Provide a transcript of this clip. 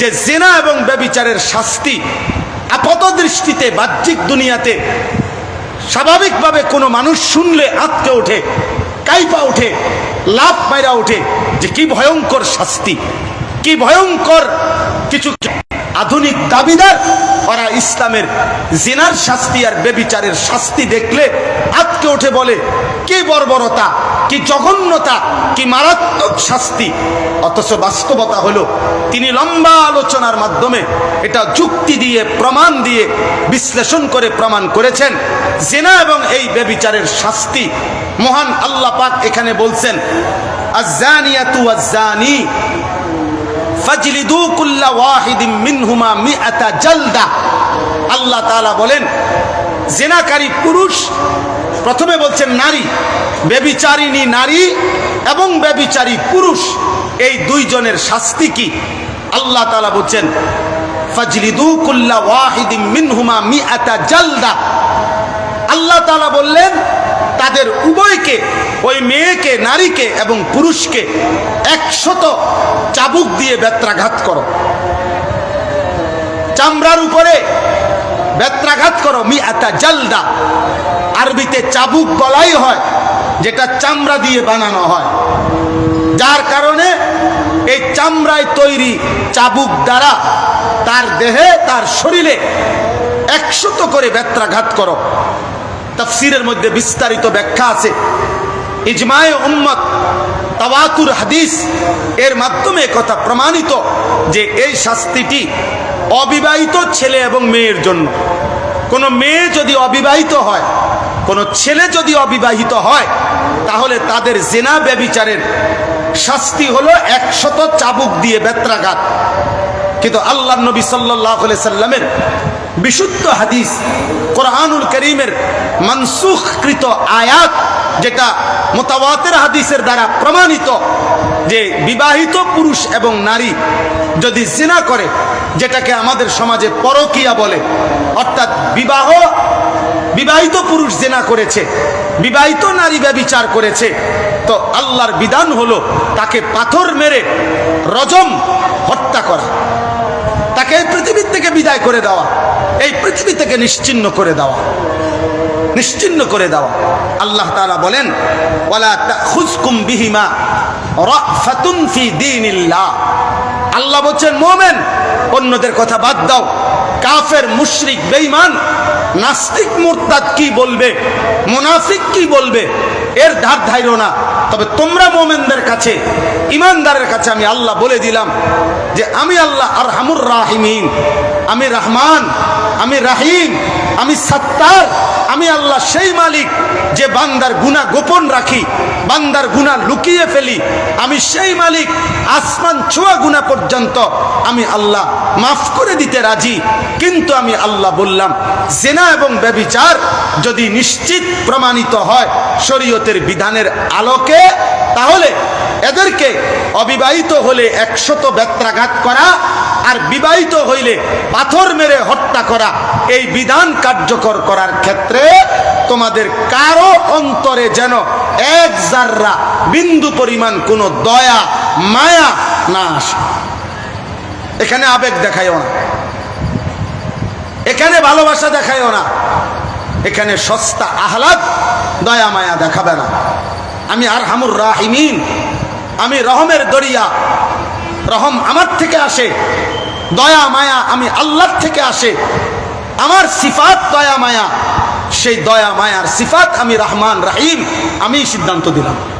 যে জেনা এবং ব্যবিচারের শাস্তি আপাত দৃষ্টিতে বাহ্যিক দুনিয়াতে স্বাভাবিকভাবে কোনো মানুষ শুনলে আঁতকে ওঠে, কাইপা ওঠে লাভ পায়রা ওঠে যে কি ভয়ঙ্কর শাস্তি, কি ভয়ঙ্কর কিছু আধুনিক দাবিদার, ওরা ইসলামের জিনার শাস্তি আর বেবিচারের শাস্তি দেখলে আতকে ওঠে বলে, কি বর্বরতা, কি জঘন্যতা, কি মারাত্মক শাস্তি। অথচ বাস্তবতা হলো, তিনি লম্বা আলোচনার মাধ্যমে এটা যুক্তি দিয়ে, প্রমাণ দিয়ে, বিশ্লেষণ করে প্রমাণ করেছেন, জেনা এবং এই বেবিচারের শাস্তি। মহান আল্লাহ পাক এখানে বলছেন আজানিয়াতু আজানি ফাজলিদু কুল্লা ওয়াহিদিম মিনহুমা মিআতা জালদা। আল্লাহ তাআলা বলেন, জেনাকারী পুরুষ প্রথমে বলছেন নারী বেবিচারিণী নারী এবং বেবিচারী পুরুষ, এই দুইজনের শাস্তি কি? আল্লাহ তাআলা বলছেন, ফাজলিদু কুল্লা ওয়াহিদিম মিনহুমা মিআতা জালদা। আল্লাহ তাআলা বললেন তাদের উভয়কে, ওই মেয়েকে, নারীকে এবং পুরুষকে একশত চাবুক দিয়ে বেত্রাঘাত করো। চামড়ার উপরে বেত্রাঘাত করো মি এতা জালদা। আরবিতে চাবুক বলাই হয়, যেটা চামড়া দিয়ে বানানো হয়। যার কারণে এই চামড়ায় তৈরি চাবুক দ্বারা তার দেহে, তার শরীরে একশত করে বেত্রাঘাত করো। তফসিরের মধ্যে বিস্তারিত ব্যাখ্যা আছে। ইজমায়ে উম্মত, তাওয়াতুর হাদিস, এর মাধ্যমে কথা প্রমাণিত যে এই শাস্তিটি অবিবাহিত ছেলে এবং মেয়ের জন্য। কোনো মেয়ে যদি অবিবাহিত হয়, কোনো ছেলে যদি অবিবাহিত হয়, তাহলে তাদের জেনা ব্যবিচারের শাস্তি হলো একশত চাবুক দিয়ে বেত্রাঘাত। কিন্তু আল্লাহ নবী সাল্লাহ সাল্লামের বিশুদ্ধ হাদিস, কোরআনুল করিমের মনসুখকৃত আয়াত, যেটা মোতাবাতের হাদিসের দ্বারা প্রমাণিত যে বিবাহিত পুরুষ এবং নারী যদি জিনা করে, যেটাকে আমাদের সমাজে পরকিয়া বলে, অর্থাৎ বিবাহ, বিবাহিত পুরুষ জেনা করেছে, বিবাহিত নারী ব্যবিচার করেছে, তো আল্লাহর বিধান হলো তাকে পাথর মেরে রজম হত্যা করা তাকে এই পৃথিবীর থেকে বিদায় করে দেওয়া। এই পৃথিবী থেকে নিশ্চিন্ন করে দেওয়া। নিশ্চিন্ন করে দেওয়া। আল্লাহ তাআলা বলেন আল্লাহ বলছেন, মোমেন, অন্যদের কথা বাদ দাও। কাফের, মুশরিক, বেঈমান, নাস্তিক, মুরতাদ কি বলবে? মুনাফিক কি বলবে? এর ধার ধাইরো না। তবে তোমরা মোমেনদের কাছে ইমানদারের কাছে আমি আল্লাহ বলে দিলাম যে, আমি আল্লাহ আর হামুর রাহিমিন। আমি রহমান, আমি রাহিম, আমি সত্তার, আমি আল্লাহ সেই মালিক যে বান্দার গুণা গোপন রাখি, বান্দার গুণা লুকিয়ে ফেলি। আমি সেই মালিক আসমান ছোঁয়া গুণা পর্যন্ত আমি আল্লাহ মাফ করে দিতে রাজি। কিন্তু আমি আল্লাহ বললাম, জেনা এবং ব্যবিচার যদি নিশ্চিত প্রমাণিত হয় শরীয়তের বিধানের আলোকে, তাহলে এদেরকে অবিবাহিত হলে একশত বেত্রাঘাত করা আর বিবাহিত হইলে পাথর মেরে হত্যা করা, এই বিধান কার্যকর করার ক্ষেত্রে তোমাদের কারও অন্তরে যেন এক জাররা বিন্দু পরিমাণ কোনো দয়া, মায়া না আসে। এখানে আবেগ দেখাইও না। এখানে ভালোবাসা দেখাইও না। এখানে সস্তা আহ্লাদ, দয়া, মায়া দেখাবে না। আমি আর হামুর রাহিমিন। আমি রহমের দরিয়া। রহম আমার থেকে আসে। দয়া, মায়া আমি আল্লাহর থেকে আসে। আমার সিফাত দয়া, মায়া। সেই দয়া, মায়ার সিফাত আমি রহমান, রাহিম আমি সিদ্ধান্ত দিলাম।